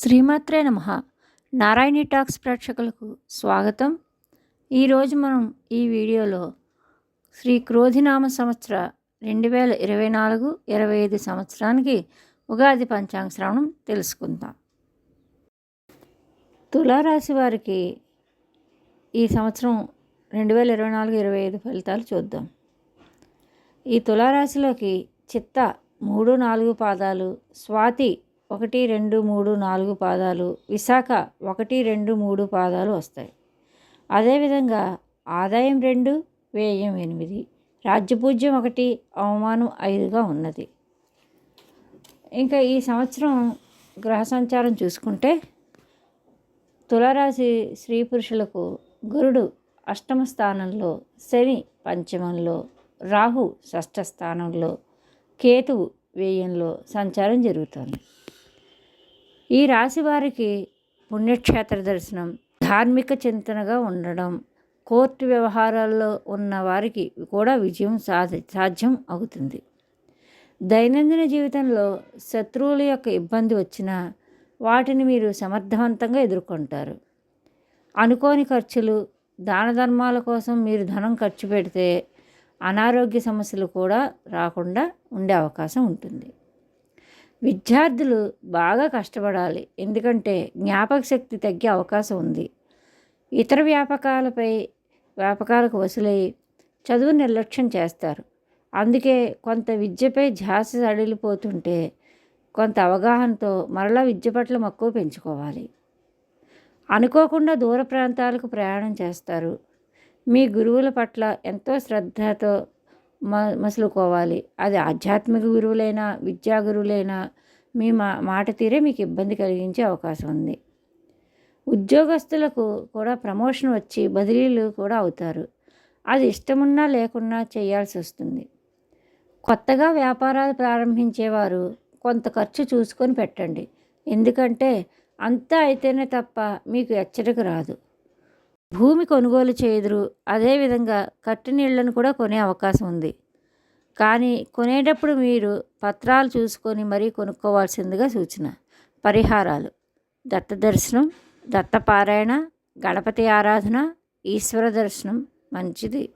శ్రీమాత్రే నమ. నారాయణి టాక్స్ ప్రేక్షకులకు స్వాగతం. ఈరోజు మనం ఈ వీడియోలో శ్రీ క్రోధినామ సంవత్సర రెండు వేల ఇరవై నాలుగు ఇరవై ఐదు సంవత్సరానికి ఉగాది పంచాంగ శ్రవణం తెలుసుకుందాం. తులారాశి వారికి ఈ సంవత్సరం రెండు వేల ఇరవై నాలుగు ఇరవై ఐదు ఫలితాలు చూద్దాం. ఈ తులారాశిలోకి చిత్త మూడు నాలుగు పాదాలు స్వాతి ఒకటి రెండు మూడు నాలుగు పాదాలు. విశాఖ ఒకటి రెండు మూడు పాదాలు వస్తాయి. అదేవిధంగా ఆదాయం రెండు వ్యయం ఎనిమిది. రాజ్యపూజ్యం ఒకటి అవమానం ఐదుగా ఉన్నది. ఇంకా ఈ సంవత్సరం గ్రహ సంచారం చూసుకుంటే తులరాశి స్త్రీ పురుషులకు గురుడు అష్టమ స్థానంలో శని పంచమంలో రాహు షష్ఠ స్థానంలో కేతువు వ్యయంలో సంచారం జరుగుతుంది. ఈ రాశి వారికి పుణ్యక్షేత్ర దర్శనం ధార్మిక చింతనగా ఉండడం కోర్టు వ్యవహారాల్లో ఉన్న వారికి కూడా విజయం సాధ సాధ్యం అవుతుంది. దైనందిన జీవితంలో శత్రువుల యొక్క ఇబ్బంది వచ్చినా వాటిని మీరు సమర్థవంతంగా ఎదుర్కొంటారు. అనుకోని ఖర్చులు దాన ధర్మాల కోసం మీరు ధనం ఖర్చు పెడితే అనారోగ్య సమస్యలు కూడా రాకుండా ఉండే అవకాశం ఉంటుంది. విద్యార్థులు బాగా కష్టపడాలి. ఎందుకంటే జ్ఞాపక శక్తి తగ్గే అవకాశం ఉంది. ఇతర వ్యాపకాలపై వ్యాపకాలకు వసూలయ్యి చదువు నిర్లక్ష్యం చేస్తారు. అందుకే కొంత విద్యపై ధ్యాస సడిలిపోతుంటే కొంత అవగాహనతో మరలా విద్య పట్ల మక్కువ పెంచుకోవాలి. అనుకోకుండా దూర ప్రాంతాలకు ప్రయాణం చేస్తారు. మీ గురువుల పట్ల ఎంతో శ్రద్ధతో మసులుకోవాలి. అది ఆధ్యాత్మిక గురువులైనా విద్యా గురువులైనా మీ మా మాట తీరే మీకు ఇబ్బంది కలిగించే అవకాశం ఉంది. ఉద్యోగస్తులకు కూడా ప్రమోషన్ వచ్చి బదిలీలు కూడా అవుతారు. అది ఇష్టమున్నా లేకున్నా చేయాల్సి వస్తుంది. కొత్తగా వ్యాపారాలు ప్రారంభించేవారు కొంత ఖర్చు చూసుకొని పెట్టండి. ఎందుకంటే అంతా అయితేనే తప్ప మీకు హెచ్చరిక రాదు. భూమి కొనుగోలు చేయదురు. అదేవిధంగా కట్టినీళ్ళను కూడా కొనే అవకాశం ఉంది. కానీ కొనేటప్పుడు మీరు పత్రాలు చూసుకొని మరీ కొనుక్కోవాల్సిందిగా సూచన. పరిహారాలు. దత్త దర్శనం దత్తపారాయణ గణపతి ఆరాధన ఈశ్వర దర్శనం మంచిది.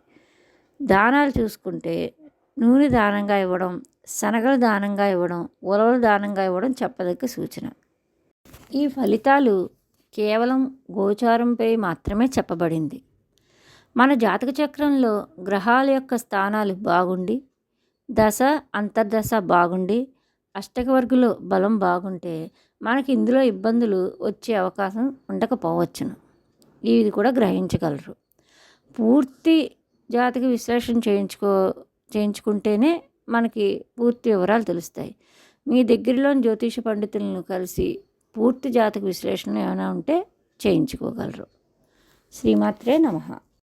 దానాలు చూసుకుంటే నూనె దానంగా ఇవ్వడం శనగలు దానంగా ఇవ్వడం ఉలవలు దానంగా ఇవ్వడం చెప్పదగ్గ సూచన. ఈ ఫలితాలు కేవలం గోచారంపై మాత్రమే చెప్పబడింది. మన జాతక చక్రంలో గ్రహాల యొక్క స్థానాలు బాగుండి దశ అంతర్దశ బాగుండి అష్టకవర్గులో బలం బాగుంటే మనకి ఇందులో ఇబ్బందులు వచ్చే అవకాశం ఉండకపోవచ్చును. ఇది కూడా గ్రహించగలరు. పూర్తి జాతక విశ్లేషణ చేయించుకో చేయించుకుంటేనే మనకి పూర్తి వివరాలు తెలుస్తాయి. మీ దగ్గరలోని జ్యోతిష పండితులను కలిసి పూర్తి జాతక విశ్లేషణ ఏమైనా ఉంటే చేయించుకోగలరు. శ్రీమాత్రే నమ.